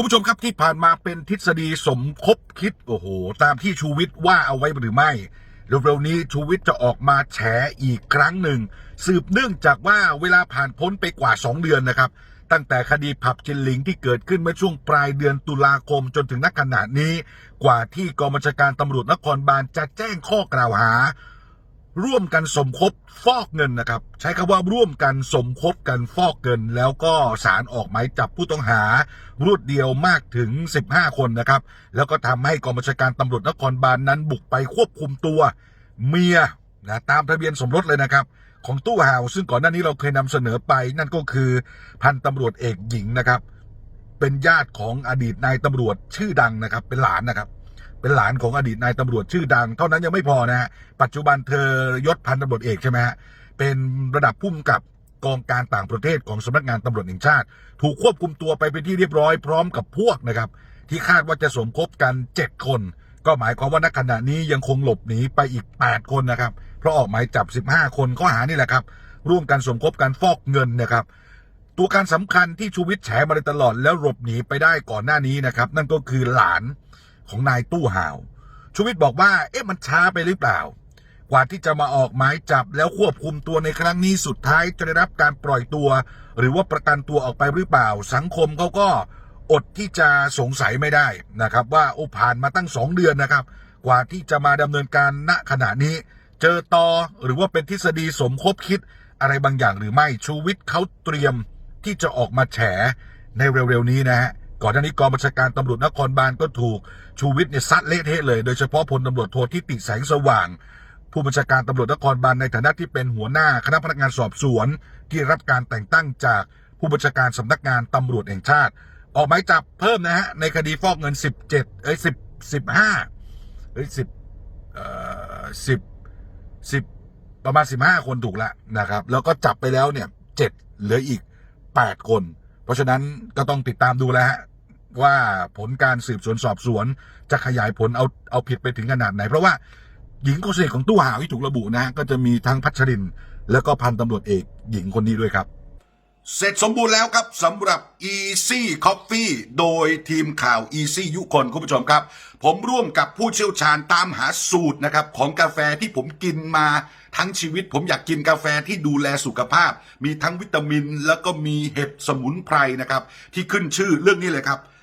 คุณผู้ชมครับที่ผ่านมาเป็นทฤษฎีสมคบคิดโอ้โห ตามที่ชูวิทย์ว่าเอาไว้หรือไม่เร็วๆนี้ชูวิทย์จะออกมาแฉอีกครั้งหนึ่ง สืบเนื่องจากว่าเวลาผ่านพ้นไปกว่า 2 เดือนนะครับ ตั้งแต่คดีผับจินหลิงที่เกิดขึ้นเมื่อช่วงปลายเดือนตุลาคมจนถึงนักขณะนี้ กว่าที่กองบัญชาการตำรวจนครบาลจะแจ้งข้อกล่าวหา ร่วมกันสมคบฟอกเงินนะครับ ใช้คำว่าร่วมกันสมคบกันฟอกเงิน แล้วก็ศาลออกหมายจับผู้ต้องหารวดเดียวมากถึง 15 คนนะครับ แล้วก็ทำให้กองบัญชาการตำรวจนครบาลนนั้นบุกไปควบคุมตัวเมียนะตามทะเบียนสมรสเลยนะครับ ของตู้ห่าวซึ่งก่อนหน้านี้เราเคยนำเสนอไป นั่นก็คือพันตำรวจเอกหญิงนะครับ เป็นญาติของอดีตนายตำรวจชื่อดังนะครับ เป็นหลานนะครับ เป็นหลานของอดีตนายตำรวจชื่อดัง เท่านั้นยังไม่พอนะฮะปัจจุบันเธอยศพันตำรวจเอกใช่ไหมฮะเป็นระดับผู้กำกับกองการต่างประเทศของสำนักงานตำรวจแห่งชาติ ถูกควบคุมตัวไปเป็นที่เรียบร้อยพร้อมกับพวกนะครับ ที่คาดว่าจะสมคบกัน 7 คน ก็หมายความว่าณขณะนี้ยังคงหลบหนีไปอีก 8 คนนะครับ เพราะออกหมายจับ 15 คนข้อหานี่แหละครับ ร่วมกันสมคบกันฟอกเงินนะครับ ตัวการสำคัญที่ชูวิทย์แฉมาโดยตลอดแล้วหลบหนีไปได้ก่อนหน้านี้นะครับ นั่นก็คือหลาน ของนายตู้ห่าวชูวิทย์บอกว่า เอ๊ะมันช้าไปหรือเปล่า กว่าที่จะมาออกหมายจับแล้วควบคุมตัวในครั้งนี้สุดท้ายจะได้รับการปล่อยตัว หรือว่าประกันตัวออกไปหรือเปล่า สังคมเขาก็อดที่จะสงสัยไม่ได้นะครับ ว่าโอ้ผ่านมาตั้งสองเดือนนะครับ กว่าที่จะมาดำเนินการณขณะนี้ เจอตอหรือว่าเป็นทฤษฎีสมคบคิดอะไรบางอย่างหรือไม่ชูวิทย์เขาเตรียมที่จะออกมาแฉในเร็วๆนี้นะฮะ ก่อนหน้านี้กองบัญชาการตำรวจนครบาลก็ถูกชูวิทย์เนี่ยซัดเละเทะเลยโดยเฉพาะพลตำรวจโททิติแสงสว่าง ผู้บัญชาการตำรวจนครบาลในฐานะที่เป็นหัวหน้าคณะพนักงานสอบสวน ที่รับการแต่งตั้งจากผู้บัญชาการสำนักงานตำรวจแห่งชาติ ออกหมายจับเพิ่มนะฮะในคดีฟอกเงิน 17เอ้ย10 15เอ้ย10เอ่อ10 10 ประมาณ 15 คนถูกแล้วนะครับ แล้วก็จับไปแล้วเนี่ย7เหลืออีก 8 คน เพราะฉะนั้นก็ต้องติดตามดูแล้วฮะ ว่าผลการสืบสวนสอบสวน จะขยายผลเอาเอาผิดไปถึงขนาดไหน เพราะว่าหญิงคนสนิทของตู้ห่าวที่ถูกระบุนะก็จะมีทั้งพัชริน แล้วก็พันตำรวจเอกหญิงคนนี้ด้วยครับ เสร็จสมบูรณ์แล้วครับสำหรับ Easy Coffee โดยทีมข่าว Easy ยุคนคุณผู้ชมครับ ผมร่วมกับผู้เชี่ยวชาญตามหาสูตรนะครับของกาแฟที่ผมกินมาทั้งชีวิตผมอยากกินกาแฟที่ดูแลสุขภาพ มีทั้งวิตามิน แล้วก็มีเห็ดสมุนไพรนะครับที่ขึ้นชื่อเรื่องนี้เลยครับ